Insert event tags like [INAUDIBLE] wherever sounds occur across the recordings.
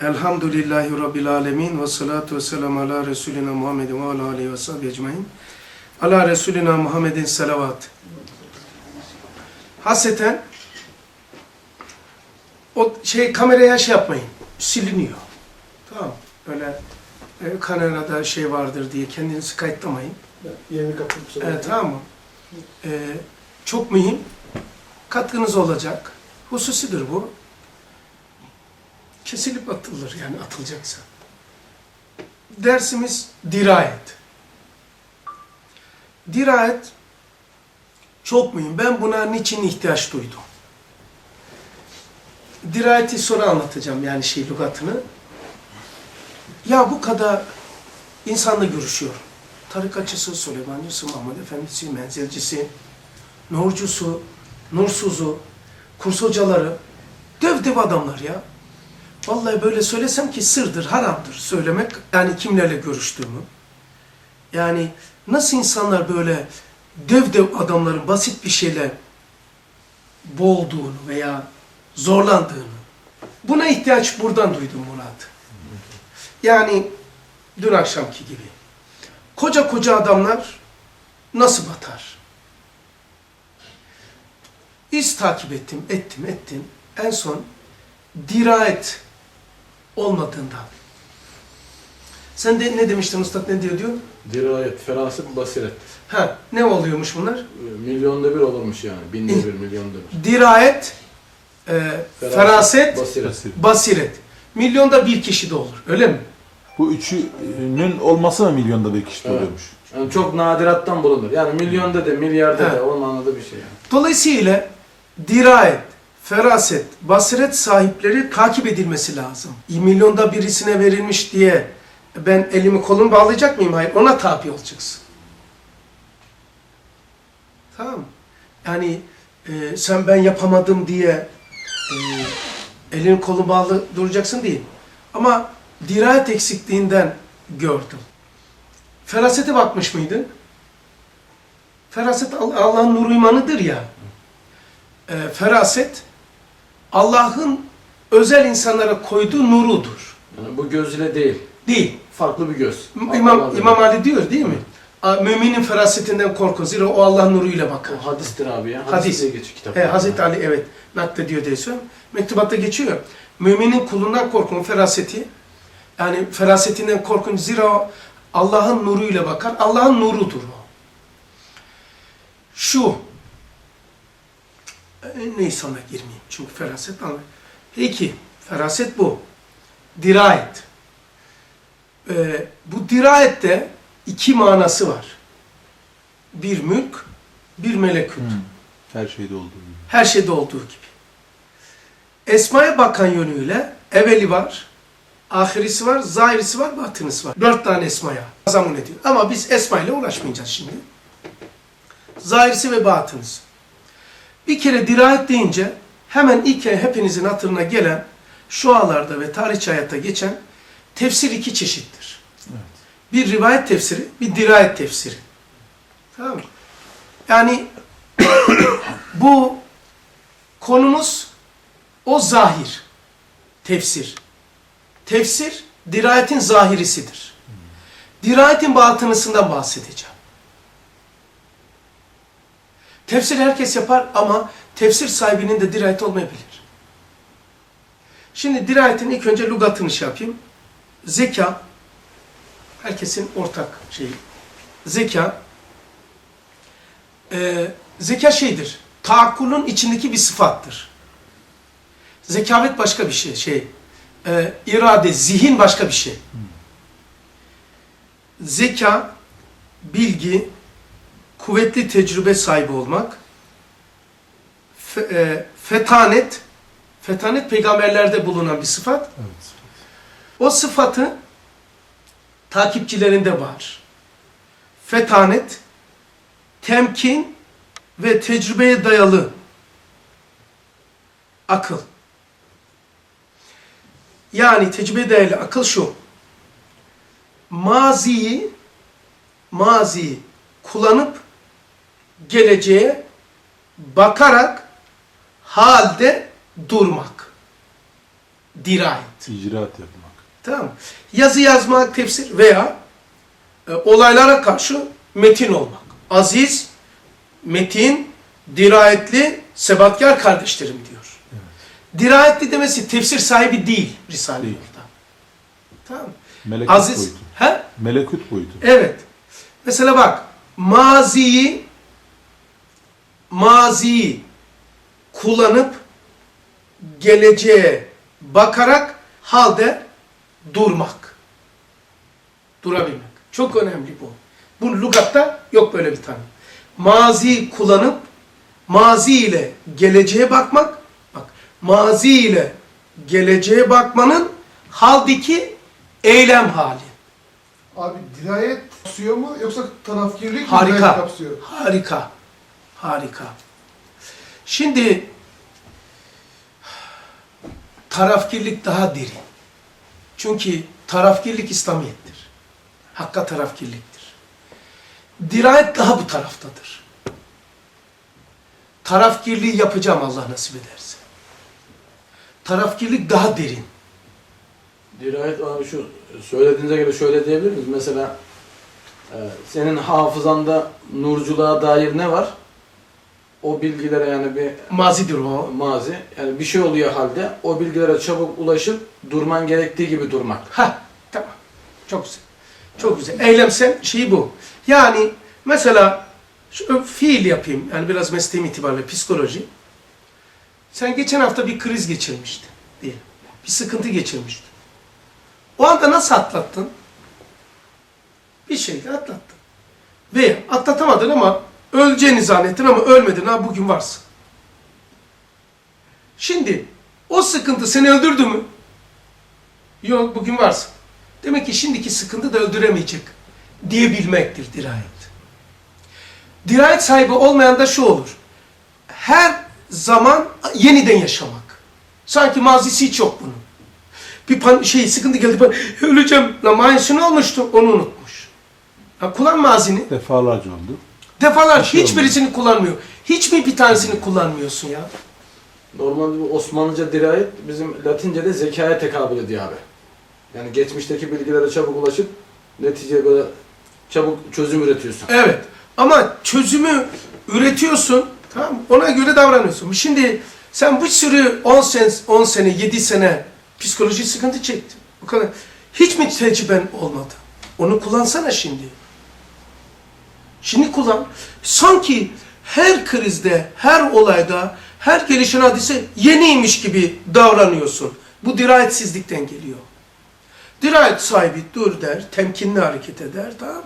Elhamdülillahi Rabbil Alemin ve salatu ve selamu ala Resulina Muhammedin ve ala aleyhi ve sahibi ecmain. Ala Resulina Muhammedin selavat. Haseten o şey kameraya şey yapmayın. Siliniyor. Tamam. Öyle e, kamerada şey vardır diye kendinizi kayıtlamayın. Yeni katılıp sonra. Evet, tamam mı? Ee, çok mühim. Katkınız olacak. Hususidir bu. Kesilip atılır yani atılacaksa. Dersimiz dirayet. Dirayet çok mühim. Ben buna niçin ihtiyaç duydum? Dirayeti sonra anlatacağım yani şey lügatını. Ya bu kadar insanla görüşüyorum. Tarikatçısı, Süleymancısı, Mahmud Efendisi, menzilcisi, nurcusu, nursuzu, kurs hocaları, dev dev adamlar ya. Vallahi böyle söylesem ki sırdır, haramdır söylemek. Yani kimlerle görüştüğümü. Yani nasıl insanlar böyle dev dev adamların basit bir şeyle boğulduğunu veya zorlandığını. Buna ihtiyaç buradan duydum Murat. Yani dün akşamki gibi. Koca koca adamlar nasıl batar? İz takip ettim, ettim, ettim. En son dirayet olmadığından. Sen de ne demiştin Ustad ne diyor diyor? Dirayet, feraset, basiret. Ha ne oluyormuş bunlar? Milyonda bir olurmuş yani. Binde bir, milyonda bir. Dirayet, e, feraset, basiret. basiret. Milyonda bir kişi de olur. Öyle mi? Bu üçünün olması mı milyonda bir kişi Evet. oluyormuş? Yani çok nadirattan bulunur. Yani milyonda da, milyarda da onun anladığı bir şey yani. Dolayısıyla dirayet, feraset, basiret sahipleri takip edilmesi lazım. Milyonda birisine verilmiş diye ben elimi kolumu bağlayacak mıyım? Hayır. Ona tabi olacaksın. Tamam? Yani e, sen ben yapamadım diye e, elini kolunu bağlı duracaksın değil. Ama dirayet eksikliğinden gördüm. Ferasete bakmış mıydın? Feraset All- Allah'ın nuru imanıdır ya. E, feraset Allah'ın özel insanlara koyduğu nurudur. Yani bu göz ile değil. Değil. Farklı bir göz. İmam, İmam Ali diyor değil mi? Müminin ferasetinden korkun. Zira o Allah'ın nuruyla bakar. O hadistir abi ya. Hadis, Hadis. geçiyor kitap. He, Hazreti Ali evet naklediyor diye söylüyorum. Mektubatta geçiyor. Müminin kulundan korkun feraseti. Yani ferasetinden korkun. Zira Allah'ın nuruyla bakar. Allah'ın nurudur o. Şu. E, Neyse ona girmeyeyim. Çünkü feraset anlar. Peki. Feraset bu. Dirayet. Ee, bu dirayette iki manası var. Bir mülk, bir melekut. Her şeyde olduğu gibi. Her şeyde olduğu gibi. Esma'ya bakan yönüyle evveli var, ahirisi var, zahirisi var, batınısı var. Dört tane esmaya zamun ediyor. Ama biz esma ile uğraşmayacağız şimdi. Zahirisi ve batınısı. Bir kere dirayet deyince hemen ilk hepinizin hatırına gelen şualarda ve tarihçi hayatta geçen tefsir iki çeşittir. Evet. Bir rivayet tefsiri, bir dirayet tefsiri. Tamam mı? Yani [COUGHS] bu konumuz o zahir, tefsir. Tefsir, dirayetin zahirisidir. Dirayetin batınısından bahsedeceğim. Tefsir herkes yapar ama tefsir sahibinin de dirayet olmayabilir. Şimdi dirayetin ilk önce lügatını şey yapayım. Zeka, herkesin ortak şeyi. Zeka, e, zeka şeydir, taakkulun içindeki bir sıfattır. Zekavet başka bir şey, şey. E, irade, zihin başka bir şey. Zeka, bilgi, kuvvetli tecrübe sahibi olmak, fe, e, fetanet, fetanet peygamberlerde bulunan bir sıfat. Evet. O sıfatı takipçilerinde var. Fetanet, temkin ve tecrübeye dayalı akıl. Yani tecrübeye dayalı akıl şu. Maziyi maziyi kullanıp geleceğe bakarak halde durmak. Dirayet. İcraat yapmak. Tamam? Yazı yazmak, tefsir veya e, olaylara karşı metin olmak. Aziz, metin, dirayetli, sebatkar kardeşlerim diyor. Dirayetli demesi tefsir sahibi değil Risale-i. Nur'da. Tamam? Melekut Aziz, boyutu. he? Melekut boyutu. Evet. Mesela bak, maziyi maziyi kullanıp geleceğe bakarak halde durmak. Durabilmek. Çok önemli bu. Bu lügatta yok böyle bir tanım. Mazi kullanıp mazi ile geleceğe bakmak. Bak, mazi ile geleceğe bakmanın haldeki eylem hali. Abi dirayet kapsıyor mu yoksa tarafkirlik mi Harika. dirayet kapsıyor? Harika. Harika. Şimdi tarafkirlik daha derin. Çünkü tarafkirlik İslamiyettir. Hakka tarafkirliktir. Dirayet daha bu taraftadır. Tarafkirliği yapacağım Allah nasip ederse. Tarafkirlik daha derin. Dirayet abi şu söylediğinize göre şöyle diyebilir miyiz? Mesela e, senin hafızanda nurculuğa dair ne var? O bilgilere yani bir Mazidir o. mazi, yani bir şey oluyor halde o bilgilere çabuk ulaşıp durman gerektiği gibi durmak. Ha, tamam. Çok güzel. Çok güzel. Eylemsel şey bu. Yani mesela şu fiil yapayım. Yani biraz mesleğim itibariyle psikoloji. Sen geçen hafta bir kriz geçirmiştin diyelim. Bir sıkıntı geçirmiştin. O anda nasıl atlattın? Bir şeyle atlattın. Veya atlatamadın ama öleceğini zannettin ama ölmedin ha bugün varsın. Şimdi o sıkıntı seni öldürdü mü? Yok bugün varsın. Demek ki şimdiki sıkıntı da öldüremeyecek diyebilmektir dirayet. Dirayet sahibi olmayan da şu olur. Her zaman yeniden yaşamak. Sanki mazisi hiç yok bunun. Bir pan şey sıkıntı geldi ben öleceğim. La mayısı ne olmuştu? Onu unutmuş. Ha, kullan mazini. Defalarca oldu. Defalar şey hiçbirisini kullanmıyor. Hiç mi bir tanesini kullanmıyorsun ya? Normalde bu Osmanlıca dirayet bizim Latince'de zekaya tekabül ediyor abi. Yani geçmişteki bilgilere çabuk ulaşıp neticeye böyle çabuk çözüm üretiyorsun. Evet. Ama çözümü üretiyorsun. Tamam mı? Ona göre davranıyorsun. Şimdi sen bir sürü 10 sene, 10 sene, 7 sene psikoloji sıkıntı çektin. Bu kadar. Hiç mi tecrüben olmadı? Onu kullansana şimdi. Şimdi kullan. Sanki her krizde, her olayda, her gelişen hadise yeniymiş gibi davranıyorsun. Bu dirayetsizlikten geliyor. Dirayet sahibi dur der, temkinli hareket eder, tamam?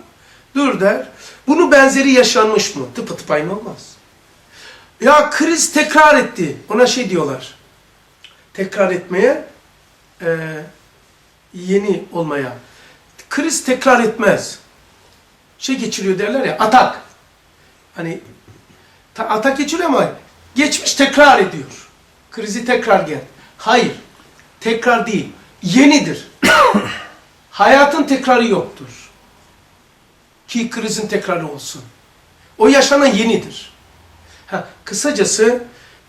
Dur der. Bunu benzeri yaşanmış mı? Tıpatıp aynı olmaz. Ya kriz tekrar etti. Ona şey diyorlar. Tekrar etmeye, e, yeni olmaya. Kriz tekrar etmez. Şey geçiriyor derler ya, atak. Hani ta- atak geçiriyor ama geçmiş tekrar ediyor. Krizi tekrar gel. Hayır, tekrar değil. Yenidir. [COUGHS] Hayatın tekrarı yoktur. Ki krizin tekrarı olsun. O yaşanan yenidir. Ha, kısacası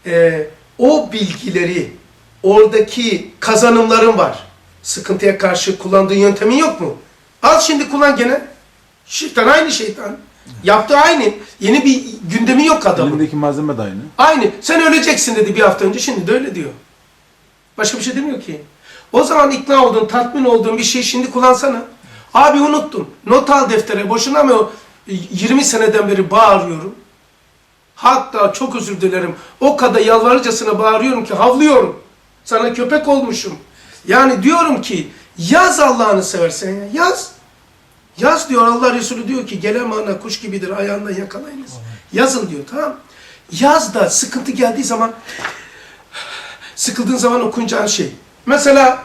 e, o bilgileri, oradaki kazanımların var. Sıkıntıya karşı kullandığın yöntemin yok mu? Al şimdi kullan gene. Şeytan aynı şeytan. Yaptığı aynı. Yeni bir gündemi yok adamın. Elindeki malzeme de aynı. Aynı. Sen öleceksin dedi bir hafta önce. Şimdi de öyle diyor. Başka bir şey demiyor ki. O zaman ikna oldun, tatmin olduğun bir şey şimdi kullansana. Abi unuttun. Not al deftere. Boşuna mı o 20 seneden beri bağırıyorum. Hatta çok özür dilerim. O kadar yalvarıcasına bağırıyorum ki havlıyorum. Sana köpek olmuşum. Yani diyorum ki yaz Allah'ını seversen ya. Yaz. Yaz diyor Allah Resulü diyor ki gelen ana kuş gibidir ayağından yakalayınız. Yazın diyor tamam. Yaz da sıkıntı geldiği zaman sıkıldığın zaman okuyacağın şey. Mesela